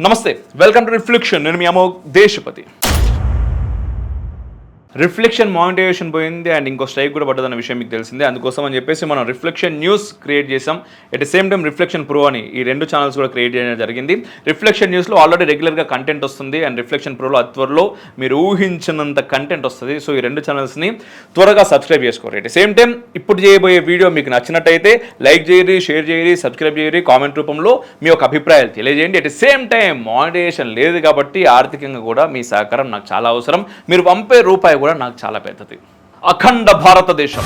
నమస్తే welcome to reflection. నేను మీ అమో దేశపతి. రిఫ్లెక్షన్ మానిటైజేషన్ పోయింది అండ్ ఇంకో స్ట్రైక్ కూడా పడ్డదన్న విషయం మీకు తెలిసిందే. అందుకోసం అని చెప్పేసి మనం రిఫ్లెక్షన్ న్యూస్ క్రియేట్ చేసాం at the same time reflection pro అని ఈ రెండు ఛానల్స్ కూడా క్రియేట్ చేయడం జరిగింది. రిఫ్లెక్షన్ న్యూస్లో ఆల్రెడీ రెగ్యులర్గా కంటెంట్ వస్తుంది అండ్ రిఫ్లెక్షన్ ప్రోలో త్వరలో మీరు ఊహించినంత కంటెంట్ వస్తుంది. సో ఈ రెండు ఛానల్స్ని త్వరగా సబ్స్క్రైబ్ చేసుకోరు ఎట్ ద సేమ్ టైం ఇప్పుడు చేయబోయే వీడియో మీకు నచ్చినట్టయితే లైక్ చేయరి షేర్ చేయరి సబ్స్క్రైబ్ చేయరి కామెంట్ రూపంలో మీ యొక్క అభిప్రాయాలు తెలియజేయండి. At the same time monetization లేదు కాబట్టి ఆర్థికంగా కూడా మీ సహకారం నాకు చాలా అవసరం. మీరు పంపే రూపాయి కూడా నాకు చాలా పెద్దది. అఖండ Bharatadesam.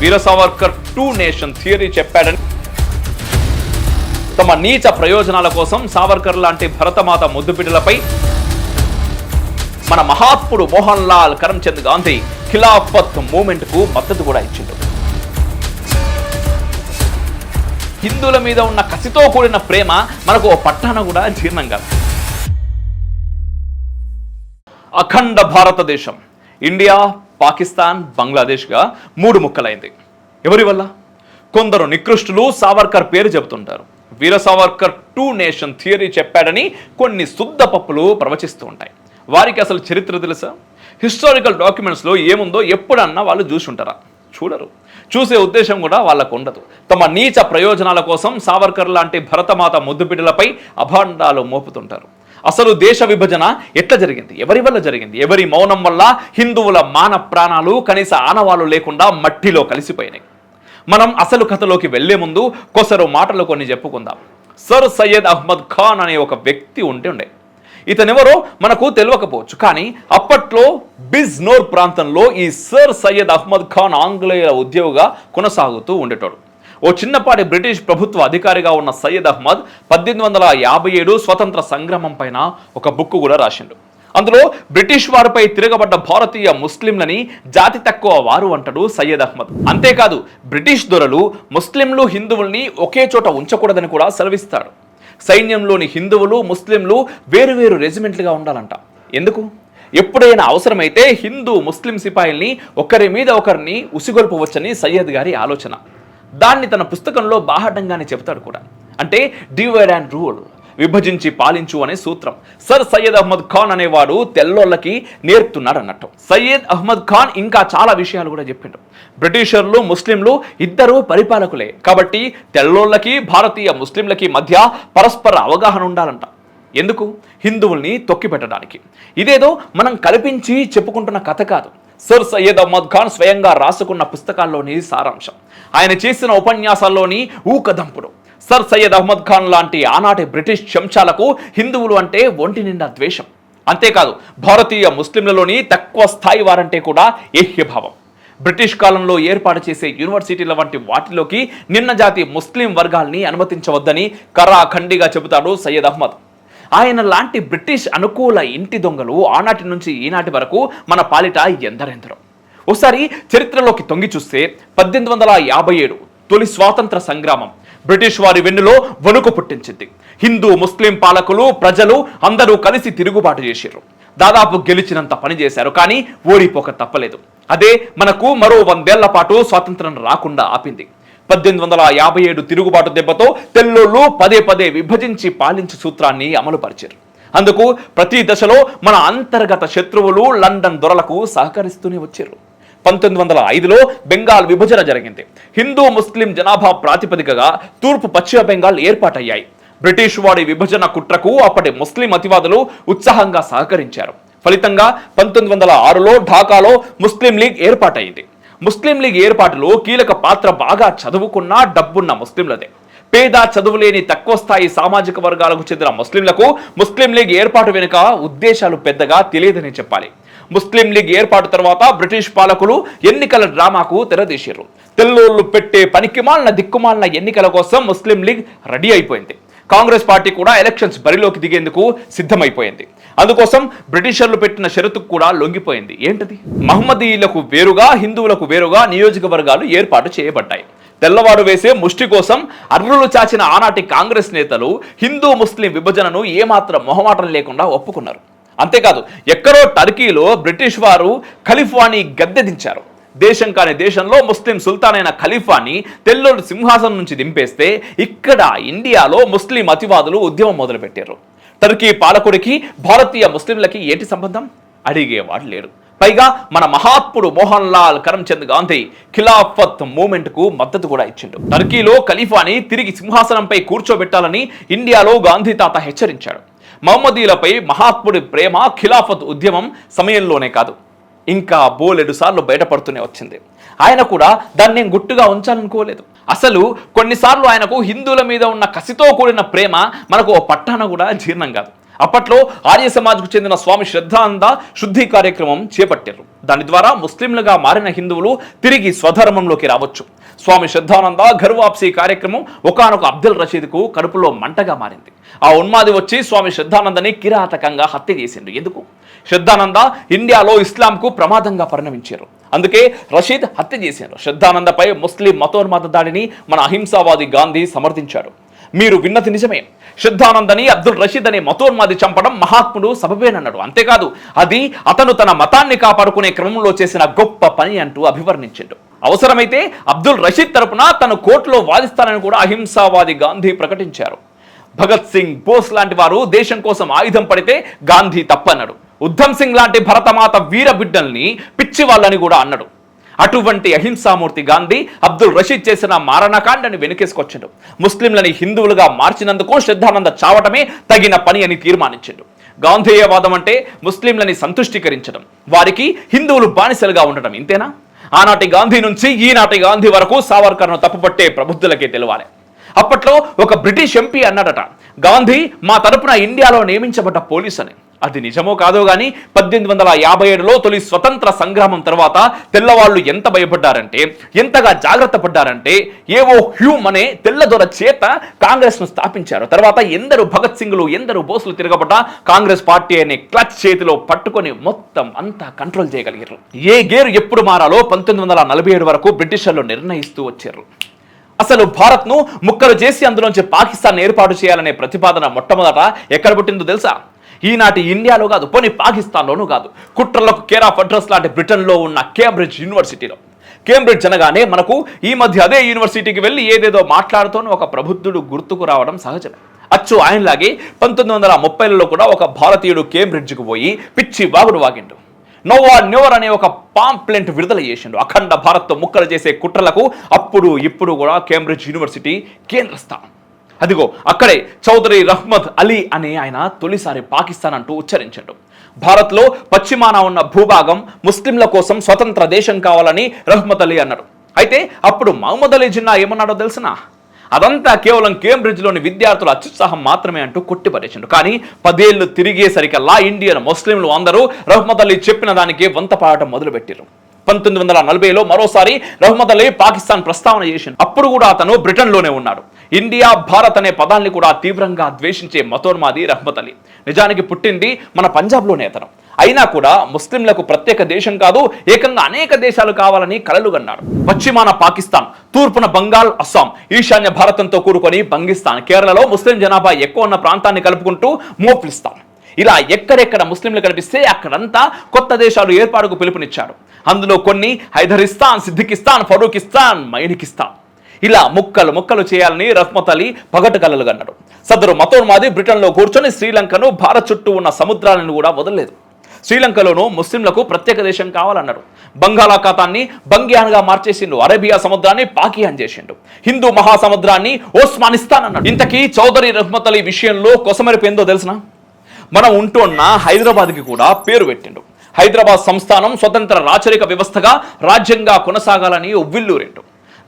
Veer Savarkar two nation theory చెప్పాడని తమ నీచ ప్రయోజనాల కోసం సావర్కర్ లాంటి భరతమాత ముద్దుపిడులపై మన మహాత్ముడు మోహన్ లాల్ కరమ్చంద్ గాంధీ ఖిలాఫత్ మూమెంట్కు మద్దతు కూడా ఇచ్చిండు. హిందువుల మీద ఉన్న కసితో కూడిన ప్రేమ మనకు ఓ పట్టాన కూడా జీర్ణంగా అఖండ భారతదేశం. ఇండియా పాకిస్తాన్ బంగ్లాదేశ్గా మూడు ముక్కలైంది. ఎవరి వల్ల? కొందరు నికృష్టులు సావర్కర్ పేరు చెబుతుంటారు. Veer Savarkar two nation theory చెప్పాడని కొన్ని శుద్ధ పప్పులు ప్రవచిస్తూ ఉంటాయి. వారికి అసలు చరిత్ర తెలుసా? హిస్టారికల్ డాక్యుమెంట్స్లో ఏముందో ఎప్పుడన్నా వాళ్ళు చూసుంటారా? చూడరు. చూసే ఉద్దేశం కూడా వాళ్ళకు ఉండదు తమ నీచ ప్రయోజనాల కోసం సావర్కర్ లాంటి భరతమాత ముద్దుబిడ్డలపై అభాండాలు మోపుతుంటారు. అసలు దేశ విభజన ఎట్లా జరిగింది? ఎవరి వల్ల జరిగింది? ఎవరి మౌనం వల్ల హిందువుల మాన ప్రాణాలు కనీస ఆనవాళ్ళు లేకుండా మట్టిలో కలిసిపోయినాయి? మనం అసలు కథలోకి వెళ్ళే ముందు కొసరు మాటలు కొన్ని చెప్పుకుందాం. సర్ సయ్యద్ అహ్మద్ ఖాన్ అనే ఒక వ్యక్తి ఉంటే ఉండే. ఇతనెవరో మనకు తెలియకపోవచ్చు కానీ అప్పట్లో బిజ్నోర్ ప్రాంతంలో ఈ సర్ సయ్యద్ అహ్మద్ ఖాన్ ఆంగ్లేయుల ఉద్యోగిగా కొనసాగుతూ ఉండేటోడు. ఓ చిన్నపాటి బ్రిటిష్ ప్రభుత్వ అధికారిగా ఉన్న సయ్యద్ అహ్మద్ పద్దెనిమిది వందల యాభై ఏడు స్వతంత్ర సంగ్రామం పైన ఒక బుక్ కూడా రాసిండు. అందులో బ్రిటిష్ వారిపై తిరగబడ్డ భారతీయ ముస్లింలని జాతి తక్కువ వారు అంటాడు సయ్యద్ అహ్మద్. అంతేకాదు బ్రిటిష్ దొరలు ముస్లింలు హిందువుల్ని ఒకే చోట ఉంచకూడదని కూడా సెలవిస్తాడు సైన్యంలోని హిందువులు ముస్లింలు వేరువేరు రెజిమెంట్లుగా ఉండాలంట. ఎందుకు? ఎప్పుడైనా అవసరమైతే హిందూ ముస్లిం సిపాయిల్ని ఒకరి మీద ఒకరిని ఉసిగొల్పవచ్చని సయ్యద్ గారి ఆలోచన. దాన్ని తన పుస్తకంలో బాహటంగానే చెప్తాడు కూడా. అంటే డివైడ్ అండ్ రూల్ విభజించి పాలించు అనే సూత్రం. సర్ సయ్యద్ అహ్మద్ ఖాన్ అనేవాడు తెల్లోళ్ళకి నేర్పుతున్నాడు అన్నట్టు సయ్యద్ అహ్మద్ ఖాన్ ఇంకా చాలా విషయాలు కూడా చెప్పిండు. బ్రిటిషర్లు ముస్లింలు ఇద్దరు పరిపాలకులే. కాబట్టి తెల్లోళ్ళకి భారతీయ ముస్లింలకి మధ్య పరస్పర అవగాహన ఉండాలంట. ఎందుకు? హిందువుల్ని తొక్కిపెట్టడానికి. ఇదేదో మనం కల్పించి చెప్పుకుంటున్న కథ కాదు. సర్ సయ్యద్ అహ్మద్ ఖాన్ స్వయంగా రాసుకున్న పుస్తకాల్లోని సారాంశం. ఆయన చేసిన ఉపన్యాసాల్లోని ఊకదంపుడు సర్ సయ్యద్ అహ్మద్ ఖాన్ లాంటి ఆనాటి బ్రిటిష్ చెంచాలకు హిందువులు అంటే ఒంటి నిండా ద్వేషం. అంతేకాదు భారతీయ ముస్లింలలోని తక్కువ స్థాయి వారంటే కూడా ఏహ్యభావం. బ్రిటిష్ కాలంలో ఏర్పాటు చేసే యూనివర్సిటీల వంటి వాటిలోకి నిన్న జాతి ముస్లిం వర్గాల్ని అనుమతించవద్దని కరాఖండిగా చెబుతాడు సయ్యద్ అహ్మద్. ఆయన లాంటి బ్రిటిష్ అనుకూల ఇంటి దొంగలు ఆనాటి నుంచి ఈనాటి వరకు మన పాలిట ఎందరెందరో. ఒకసారి చరిత్రలోకి తొంగి చూస్తే పద్దెనిమిది వందల యాభై ఏడు తొలి స్వాతంత్ర సంగ్రామం బ్రిటిష్ వారి వెన్నులో వణుకు పుట్టించింది. హిందూ ముస్లిం పాలకులు ప్రజలు అందరూ కలిసి తిరుగుబాటు చేశారు. దాదాపు గెలిచినంత పని చేశారు కానీ ఓడిపోక తప్పలేదు. అదే మనకు మరో వందేళ్ళ పాటు స్వాతంత్రం రాకుండా ఆపింది. పద్దెనిమిది వందల యాభై ఏడు తిరుగుబాటు దెబ్బతో తెల్లోళ్ళు పదే పదే విభజించి పాలించు సూత్రాన్ని అమలుపరిచారు. అందుకు ప్రతి దశలో మన అంతర్గత శత్రువులు లండన్ దొరలకు సహకరిస్తూనే వచ్చారు. పంతొమ్మిది వందల ఐదులో బెంగాల్ విభజన జరిగింది. హిందూ ముస్లిం జనాభా ప్రాతిపదికగా తూర్పు పశ్చిమ బెంగాల్ ఏర్పాటయ్యాయి. బ్రిటిష్ వాడి విభజన కుట్రకు అప్పటి ముస్లిం అతివాదులు ఉత్సాహంగా సహకరించారు. ఫలితంగా పంతొమ్మిది వందల ఆరులో ఢాకాలో ముస్లిం లీగ్ ఏర్పాటైంది. ముస్లిం లీగ్ ఏర్పాటులో కీలక పాత్ర బాగా చదువుకున్న డబ్బున్న ముస్లింలదే. పేద చదువులేని తక్కువ స్థాయి సామాజిక వర్గాలకు చెందిన ముస్లింలకు ముస్లిం లీగ్ ఏర్పాటు వెనుక ఉద్దేశాలు పెద్దగా తెలియదని చెప్పాలి. ముస్లిం లీగ్ ఏర్పాటు తర్వాత బ్రిటిష్ పాలకులు ఎన్నికల డ్రామాకు తెరదీశారు తెల్లోళ్ళు పెట్టే పనికిమాలిన దిక్కుమాలిన ఎన్నికల కోసం ముస్లిం లీగ్ రెడీ అయిపోయింది. కాంగ్రెస్ పార్టీ కూడా ఎలక్షన్స్ బరిలోకి దిగేందుకు సిద్ధమైపోయింది. అందుకోసం బ్రిటిషర్లు పెట్టిన షరతుకు కూడా లొంగిపోయింది. ఏంటది? మహమ్మదీయులకు వేరుగా హిందువులకు వేరుగా నియోజకవర్గాలు ఏర్పాటు చేయబడ్డాయి. తెల్లవారు వేసే ముష్టి కోసం అర్రులు చాచిన ఆనాటి కాంగ్రెస్ నేతలు హిందూ ముస్లిం విభజనను ఏమాత్రం మొహమాటం లేకుండా ఒప్పుకున్నారు. అంతేకాదు ఎక్కడో టర్కీలో బ్రిటిష్ వారు ఖలిఫ్వాని గద్దె దించారు. దేశం కాని దేశంలో ముస్లిం సుల్తాన్ అయిన ఖలీఫాని తెల్లోడు సింహాసనం నుంచి దింపేస్తే ఇక్కడ ఇండియాలో ముస్లిం అతివాదులు ఉద్యమం మొదలుపెట్టారు. టర్కీ పాలకుడికి భారతీయ ముస్లింలకి ఏంటి సంబంధం? అడిగేవాడు లేడు. పైగా మన మహాత్ముడు మోహన్ లాల్ కరమ్చంద్ గాంధీ ఖిలాఫత్ మూమెంట్కు మద్దతు కూడా ఇచ్చిండు. టర్కీలో ఖలీఫాని తిరిగి సింహాసనంపై కూర్చోబెట్టాలని ఇండియాలో గాంధీ తాత హెచ్చరించాడు. మహమ్మదీలపై మహాత్ముడి ప్రేమ ఖిలాఫత్ ఉద్యమం సమయంలోనే కాదు. ఇంకా బోలెడు సార్లు బయటపడుతూనే వచ్చింది. ఆయన కూడా దాన్ని నేను గుట్టుగా ఉంచాలనుకోలేదు. అసలు కొన్నిసార్లు ఆయనకు హిందువుల మీద ఉన్న కసితో కూడిన ప్రేమ మనకు ఓ పట్టాన కూడా జీర్ణం కాదు. అప్పట్లో ఆర్య సమాజ్కు చెందిన స్వామి శ్రద్ధానంద శుద్ధి కార్యక్రమం చేపట్టారు. దాని ద్వారా ముస్లింలుగా మారిన హిందువులు తిరిగి స్వధర్మంలోకి రావచ్చు. స్వామి శ్రద్ధానంద ఘర్వాప్సీ కార్యక్రమం ఒకనొక అబ్దుల్ రషీద్కు కడుపులో మంటగా మారింది. ఆ ఉన్మాది వచ్చి స్వామి శ్రద్ధానందని కిరాతకంగా హత్య చేసిండు. ఎందుకు? శ్రద్ధానంద ఇండియాలో ఇస్లాంకు ప్రమాదంగా పరిణమించారు. అందుకే రషీద్ హత్య చేశారు. శ్రద్ధానందపై ముస్లిం మతోన్మాద దాడిని మన అహింసావాది గాంధీ సమర్థించాడు. మీరు విన్నది నిజమే. శ్రద్ధానందని అబ్దుల్ రషీద్ అనే మతోన్మాది చంపడం మహాత్ముడు సబబేనన్నాడు. అంతేకాదు అది అతను తన మతాన్ని కాపాడుకునే క్రమంలో చేసిన గొప్ప పని అంటూ అభివర్ణించాడు. అవసరమైతే అబ్దుల్ రషీద్ తరపున తన కోర్టులో వాదిస్తానని కూడా అహింసావాది గాంధీ ప్రకటించారు. భగత్ సింగ్ బోస్ లాంటి వారు దేశం కోసం ఆయుధం పడితే గాంధీ తప్పన్నాడు. ఉద్ధమ్ సింగ్ లాంటి భరతమాత వీర బిడ్డల్ని పిచ్చి వాళ్ళని కూడా అన్నాడు. అటువంటి అహింసామూర్తి గాంధీ అబ్దుల్ రషీద్ చేసిన మారణకాండని వెనుకేసుకొచ్చాడు. ముస్లింలని హిందువులుగా మార్చినందుకు శ్రద్ధానంద చావటమే తగిన పని అని తీర్మానించాడు. గాంధేయవాదం అంటే ముస్లింలని సంతుష్టీకరించడం. వారికి హిందువులు బానిసలుగా ఉండటం ఇంతేనా? ఆనాటి గాంధీ నుంచి ఈనాటి గాంధీ వరకు సావర్కర్ను తప్పుపట్టే ప్రబుద్ధులకే తెలవాలి. అప్పట్లో ఒక బ్రిటిష్ ఎంపీ అన్నాడట గాంధీ మా తరపున ఇండియాలో నియమించబడ్డ పోలీస్ అని అది నిజమో కాదో కానీ పద్దెనిమిది వందల యాభై ఏడులో తొలి స్వతంత్ర సంగ్రామం తర్వాత తెల్లవాళ్ళు ఎంత భయపడ్డారంటే ఎంతగా జాగ్రత్త పడ్డారంటే ఏవో హ్యూమ్ అనే తెల్లదొర చేత కాంగ్రెస్ను స్థాపించారు. తర్వాత ఎందరు భగత్ సింగ్లు ఎందరు బోసులు తిరగబడ్డ కాంగ్రెస్ పార్టీ అనే క్లచ్ చేతిలో పట్టుకొని మొత్తం అంతా కంట్రోల్ చేయగలిగారు. ఏ గేరు ఎప్పుడు మారాలో పంతొమ్మిది వందల నలభై ఏడు వరకు బ్రిటిషర్లు నిర్ణయిస్తూ వచ్చారు. అసలు భారత్ను ముక్కలు చేసి అందులోంచి పాకిస్తాన్ ఏర్పాటు చేయాలనే ప్రతిపాదన మొట్టమొదట ఎక్కడ పుట్టిందో తెలుసా? ఈనాటి ఇండియాలో కాదు పోనీ పాకిస్తాన్లోనూ కాదు. కుట్రలకు కేర్ ఆఫ్ అడ్రస్ లాంటి బ్రిటన్లో ఉన్న కేంబ్రిడ్జ్ యూనివర్సిటీలో. కేంబ్రిడ్జ్ అనగానే మనకు ఈ మధ్య అదే యూనివర్సిటీకి వెళ్ళి ఏదేదో మాట్లాడుతూనే ఒక ప్రబుద్ధుడు గుర్తుకు రావడం సహజమే. అచ్చు ఆయనలాగే పంతొమ్మిది వందల ముప్పైలలో కూడా ఒక భారతీయుడు కేంబ్రిడ్జ్కి పోయి పిచ్చి వాగుడు వాగిండు. నోవా న్యూవర్ అనే ఒక పాంప్లెంట్ విడుదల చేసిండు. అఖండ భారత్తో ముక్కలు చేసే కుట్రలకు అప్పుడు ఇప్పుడు కూడా కేంబ్రిడ్జ్ యూనివర్సిటీ కేంద్ర స్థానం అదిగో అక్కడే చౌదరి రహ్మద్ అలీ అనే ఆయన తొలిసారి పాకిస్తాన్ అంటూ ఉచ్చరించాడు. భారత్లో పశ్చిమాన ఉన్న భూభాగం ముస్లింల కోసం స్వతంత్ర దేశం కావాలని రహ్మద్ అలీ అన్నాడు. అయితే అప్పుడు మహమ్మద్ అలీ జిన్నా ఏమన్నాడో తెలిసినా? అదంతా కేవలం కేంబ్రిడ్జ్లోని విద్యార్థుల అత్యుత్సాహం మాత్రమే అంటూ కొట్టిపడేసిండు. కానీ పదేళ్ళు తిరిగేసరికల్లా ఇండియన్ ముస్లింలు అందరూ రహ్మద్ అలీ చెప్పిన దానికే వంత పాడటం మొదలుపెట్టారు పంతొమ్మిది వందల నలభైలో మరోసారి రహ్మద్ అలీ పాకిస్తాన్ ప్రస్తావన చేసింది అప్పుడు కూడా అతను బ్రిటన్లోనే ఉన్నాడు. ఇండియా భారత్ అనే పదాన్ని కూడా తీవ్రంగా ద్వేషించే మతోన్మాది రహ్మత్ అలీ. నిజానికి పుట్టింది మన పంజాబ్లోనే అతను. అయినా కూడా ముస్లింలకు ప్రత్యేక దేశం కాదు ఏకంగా అనేక దేశాలు కావాలని కలలు కన్నాడు. పశ్చిమాన పాకిస్తాన్ తూర్పున బంగాల్ అస్సాం ఈశాన్య భారతంతో కూడుకొని బంగిస్తాన్ కేరళలో ముస్లిం జనాభా ఎక్కువ ఉన్న ప్రాంతాన్ని కలుపుకుంటూ మోఫ్లిస్తాన్ ఇలా ఎక్కడెక్కడ ముస్లింలు కనిపిస్తే అక్కడంతా కొత్త దేశాలు ఏర్పాటుకు పిలుపునిచ్చాడు అందులో కొన్ని హైదరిస్తాన్ సిద్దికిస్తాన్ ఫరూకిస్తాన్ మైనికిస్తాన్. ఇలా ముక్కలు ముక్కలు చేయాలని రహ్మత్ అలీ పగటు కలలుగన్నాడు సదరు మతోన్మాది బ్రిటన్లో కూర్చొని శ్రీలంకను భారత్ చుట్టూ ఉన్న సముద్రాలను కూడా వదలలేదు. శ్రీలంకలోనూ ముస్లింలకు ప్రత్యేక దేశం కావాలన్నాడు బంగాళాఖాతాన్ని బంగ్యాన్గా మార్చేసిండు. అరేబియా సముద్రాన్ని పాకియాన్ చేసిండు. హిందూ మహాసముద్రాన్ని ఓస్మానిస్తాన్ అన్నాడు. ఇంతకీ చౌదరి రహ్మత్ అలీ విషయంలో కొసమెరిపోయిందో తెలిసిన? మనం ఉంటున్న హైదరాబాద్కి కూడా పేరు పెట్టిండు. హైదరాబాద్ సంస్థానం స్వతంత్ర రాచరిక వ్యవస్థగా రాజ్యంగా కొనసాగాలని ఉవ్విల్లూరిండు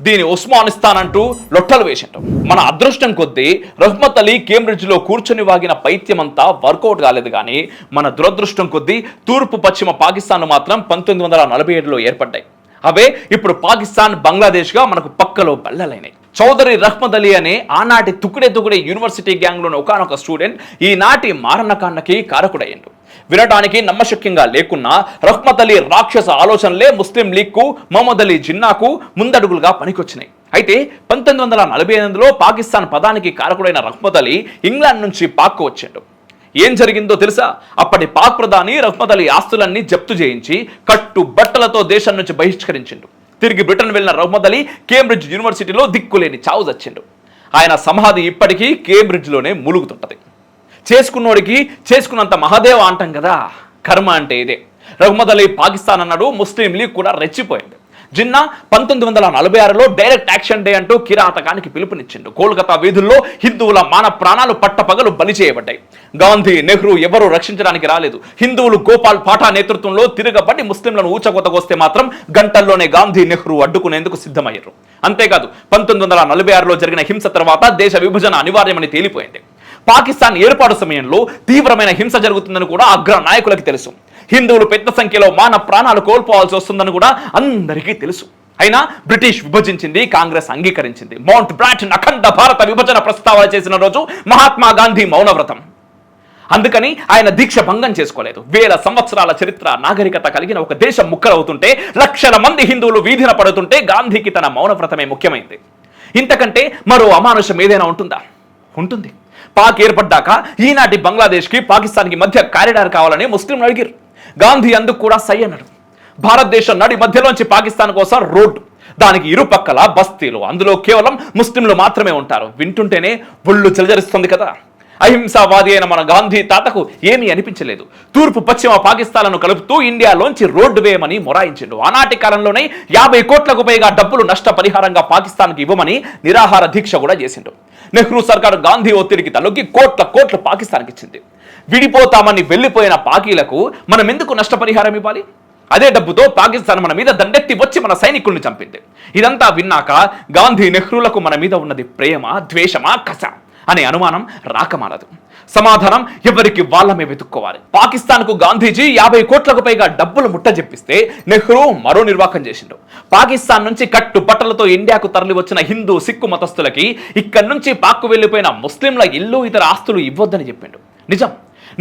దీని ఉస్మానిస్తాన్ అంటూ లొట్టలు వేసేటం. మన అదృష్టం కొద్దీ రహ్మత్ అలీ కేంబ్రిడ్జ్లో కూర్చొని వాగిన పైత్యమంతా వర్కౌట్ కాలేదు కానీ మన దురదృష్టం కొద్దీ తూర్పు పశ్చిమ పాకిస్తాన్ మాత్రం పంతొమ్మిది వందల నలభై ఏడులో ఏర్పడ్డాయి. అవే ఇప్పుడు పాకిస్తాన్ బంగ్లాదేశ్గా మనకు పక్కలో బల్లలైనాయి. చౌదరి రహ్మద్ అలీ అనే ఆనాటి తుకుడే తుకుడే యూనివర్సిటీ గ్యాంగ్లోని ఒకనొక స్టూడెంట్ ఈనాటి మారణకాండకి కారకుడయ్యిండు. వినడానికి నమ్మశక్యంగా లేకున్నా రహ్మత్ అలీ రాక్షస ఆలోచనలే ముస్లిం లీగ్కు మహమ్మద్ అలీ జిన్నాకు ముందడుగులుగా పనికొచ్చినాయి. అయితే పంతొమ్మిది వందల నలభై ఎనిమిదిలో పాకిస్తాన్ పదానికి కారకుడైన రహ్మత్ అలీ ఇంగ్లాండ్ నుంచి పాక్కు వచ్చాడు. ఏం జరిగిందో తెలుసా? అప్పటి పాక్ ప్రధాని రహ్మత్ అలీ ఆస్తులన్నీ జప్తు చేయించి కట్టు బట్టలతో దేశం నుంచి బహిష్కరించిండు. తిరిగి బ్రిటన్ వెళ్ళిన రహ్మత్ అలీ కేంబ్రిడ్జ్ యూనివర్సిటీలో దిక్కులేని చావు చచ్చిండు. ఆయన సమాధి ఇప్పటికీ కేంబ్రిడ్జ్లోనే ములుగుతుంటది. చేసుకున్నోడికి చేసుకున్నంత మహాదేవ అంటాం కదా. కర్మ అంటే ఇదే. రహ్మద్ అలీ పాకిస్తాన్ అన్నాడు ముస్లిం లీగ్ కూడా రెచ్చిపోయింది. జిన్నా పంతొమ్మిది వందల నలభై ఆరులో డైరెక్ట్ యాక్షన్ డే అంటూ కిరాతకానికి పిలుపునిచ్చిండు. కోల్కతా వీధుల్లో హిందువుల మాన ప్రాణాలు పట్టపగలు బలి చేయబడ్డాయి. గాంధీ నెహ్రూ ఎవరూ రక్షించడానికి రాలేదు. హిందువులు గోపాల్ పాఠా నేతృత్వంలో తిరగబడి ముస్లింలను ఊచకొతకొస్తే మాత్రం గంటల్లోనే గాంధీ నెహ్రూ అడ్డుకునేందుకు సిద్ధమయ్యారు. అంతేకాదు పంతొమ్మిది వందల నలభై ఆరులో జరిగిన హింస తర్వాత దేశ విభజన అనివార్యమని తేలిపోయింది. పాకిస్తాన్ ఏర్పాటు సమయంలో తీవ్రమైన హింస జరుగుతుందని కూడా అగ్ర నాయకులకు తెలుసు. హిందువులు పెద్ద సంఖ్యలో మాన ప్రాణాలు కోల్పోవాల్సి వస్తుందని కూడా అందరికీ తెలుసు. అయినా బ్రిటిష్ విభజించింది కాంగ్రెస్ అంగీకరించింది. మౌంట్ బ్రాటన్ అఖండ భారత విభజన ప్రస్తావన చేసిన రోజు మహాత్మా గాంధీ మౌనవ్రతం. అందుకని ఆయన దీక్ష భంగం చేసుకోలేదు. వేల సంవత్సరాల చరిత్ర నాగరికత కలిగిన ఒక దేశం ముక్కలవుతుంటే లక్షల మంది హిందువులు వీధిన పడుతుంటే గాంధీకి తన మౌనవ్రతమే ముఖ్యమైంది. ఇంతకంటే మరో అమానుషం ఏదైనా ఉంటుందా? ఉంటుంది. పాక్ ఏర్పడ్డాక ఈనాటి బంగ్లాదేశ్కి పాకిస్తాన్కి మధ్య కారిడార్ కావాలని ముస్లింలు అడిగారు గాంధీ అందుకు కూడా సై అన్నాడు. భారతదేశం నడి మధ్యలోంచి పాకిస్తాన్ కోసం రోడ్డు దానికి ఇరుపక్కల బస్తీలు అందులో కేవలం ముస్లింలు మాత్రమే ఉంటారు. వింటుంటేనే ఒళ్ళు చెలజరిస్తుంది కదా. అహింసావాది అయిన మన గాంధీ తాతకు ఏమీ అనిపించలేదు. తూర్పు పశ్చిమ పాకిస్తాన్లను కలుపుతూ ఇండియాలోంచి రోడ్డు వేయమని మొరాయించిండు. ఆనాటి కాలంలోనే యాభై కోట్లకు పైగా డబ్బులు నష్టపరిహారంగా పాకిస్తాన్కి ఇవ్వమని నిరాహార దీక్ష కూడా చేసిండు. నెహ్రూ సర్కారు గాంధీ ఒత్తిడికి తలొగ్గి కోట్ల కోట్ల పాకిస్తాన్కి ఇచ్చింది. విడిపోతామని వెళ్ళిపోయిన పాకీలకు మనం ఎందుకు నష్టపరిహారం ఇవ్వాలి? అదే డబ్బుతో పాకిస్తాన్ మన మీద దండెత్తి వచ్చి మన సైనికుల్ని చంపింది. ఇదంతా విన్నాక గాంధీ నెహ్రూలకు మన మీద ఉన్నది ప్రేమ ద్వేషమా కస అనే అనుమానం రాకమానదు సమాధానం ఎవరికి వాళ్ళమే వెతుక్కోవాలి. పాకిస్తాన్కు గాంధీజీ యాభై కోట్లకు పైగా డబ్బులు ముట్టజెప్పిస్తే నెహ్రూ మరో నిర్వాకం చేసిండు. పాకిస్తాన్ నుంచి కట్టు బట్టలతో ఇండియాకు తరలి వచ్చిన హిందూ సిక్కు మతస్థులకి ఇక్కడి నుంచి పాక్కు వెళ్ళిపోయిన ముస్లింల ఇల్లు ఇతర ఆస్తులు ఇవ్వొద్దని చెప్పిండు. నిజం.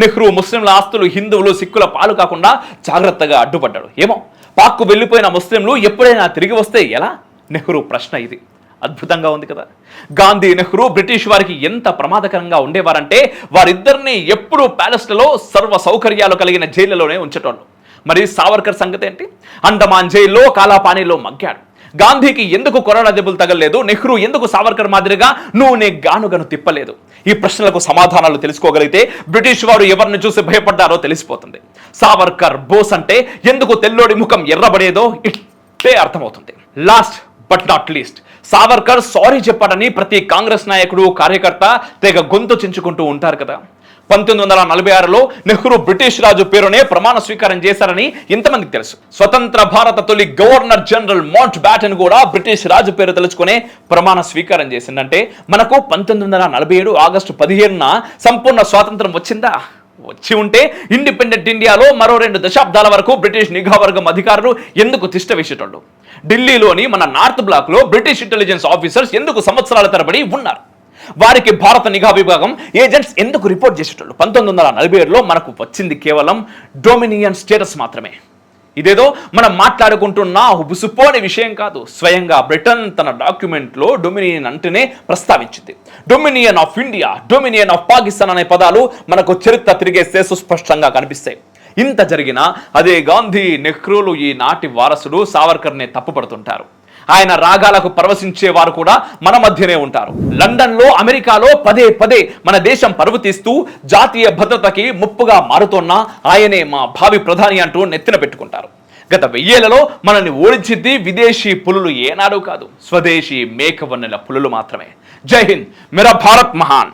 నెహ్రూ ముస్లింల ఆస్తులు హిందువులు సిక్కుల పాలు కాకుండా జాగ్రత్తగా అడ్డుపడ్డాడు. ఏమో. పాక్కు వెళ్ళిపోయిన ముస్లింలు ఎప్పుడైనా తిరిగి వస్తే ఎలా? నెహ్రూ ప్రశ్న ఇది. అద్భుతంగా ఉంది కదా. గాంధీ నెహ్రూ బ్రిటిష్ వారికి ఎంత ప్రమాదకరంగా ఉండేవారంటే వారిద్దరిని ఎప్పుడూ ప్యాలెస్లలో సర్వ సౌకర్యాలు కలిగిన జైళ్ళలోనే ఉంచేటోళ్ళు. మరి సావర్కర్ సంగతి ఏంటి? అండమాన్ జైల్లో కాలాపానీలో మగ్గాడు. గాంధీకి ఎందుకు కరోనా దెబ్బలు తగలలేదు? నెహ్రూ ఎందుకు సావర్కర్ మాదిరిగా నువ్వు నే గానుగను తిప్పలేదు? ఈ ప్రశ్నలకు సమాధానాలు తెలుసుకోగలిగితే బ్రిటిష్ వారు ఎవరిని చూసి భయపడ్డారో తెలిసిపోతుంది. సావర్కర్ బోస్ అంటే ఎందుకు తెల్లోడి ముఖం ఎర్రబడేదో ఇట్టే అర్థమవుతుంది. Last but not least Savarkar sorry చెప్పాడని ప్రతి కాంగ్రెస్ నాయకుడు కార్యకర్త తెగ గొంతు చించుకుంటూ ఉంటారు కదా. పంతొమ్మిది వందల నలభై ఆరులో నెహ్రూ బ్రిటిష్ రాజు పేరునే ప్రమాణ స్వీకారం చేశారని ఇంతమందికి తెలుసు. స్వతంత్ర భారత తొలి గవర్నర్ జనరల్ మౌంట్ బ్యాటన్ కూడా బ్రిటిష్ రాజు పేరు తెలుసుకునే ప్రమాణ స్వీకారం చేసిందంటే మనకు పంతొమ్మిది వందల నలభై ఏడు ఆగస్టు పదిహేనున సంపూర్ణ స్వాతంత్రం వచ్చిందా? వచ్చి ఉంటే ఇండిపెండెంట్ ఇండియాలో మరో రెండు దశాబ్దాల వరకు బ్రిటిష్ నిఘా వర్గం అధికారులు ఎందుకు తిష్ట వేసేటోళ్ళు ఢిల్లీలోని మన నార్త్ బ్లాక్లో బ్రిటిష్ ఇంటెలిజెన్స్ ఆఫీసర్స్ ఎందుకు సంవత్సరాల తరబడి ఉన్నారు? వారికి భారత నిఘా విభాగం ఏజెంట్స్ ఎందుకు రిపోర్ట్ చేసేటోళ్ళు? పంతొమ్మిది వందల నలభై ఏడులో మనకు వచ్చింది కేవలం డొమినియన్ స్టేటస్ మాత్రమే. ఇదేదో మనం మాట్లాడుకుంటున్న ఉబుసుపోని విషయం కాదు. స్వయంగా బ్రిటన్ తన డాక్యుమెంట్లో డొమినియన్ అంటేనే ప్రస్తావించింది. Dominion of India dominion of Pakistan అనే పదాలు మనకు చరిత్ర తిరిగేస్తే సుస్పష్టంగా కనిపిస్తాయి. ఇంత జరిగినా అదే గాంధీ నెహ్రూలు ఈ నాటి వారసుడు సావర్కర్నే తప్పుపడుతుంటారు. ఆయన రాగాలకు పరవశించే వారు కూడా మన మధ్యనే ఉంటారు. లండన్లో అమెరికాలో పదే పదే మన దేశం పరువు తీస్తూ జాతీయ భద్రతకి ముప్పుగా మారుతోన్న ఆయనే మా భావి ప్రధాని అంటూ నెత్తిన పెట్టుకుంటారు. గత వెయ్యేళ్ళలో మనల్ని ఓడించింది విదేశీ పులులు ఏనాడు కాదు. స్వదేశీ మేకవన్నెల పులులు మాత్రమే. జై హింద్. మెరా భారత్ మహాన్.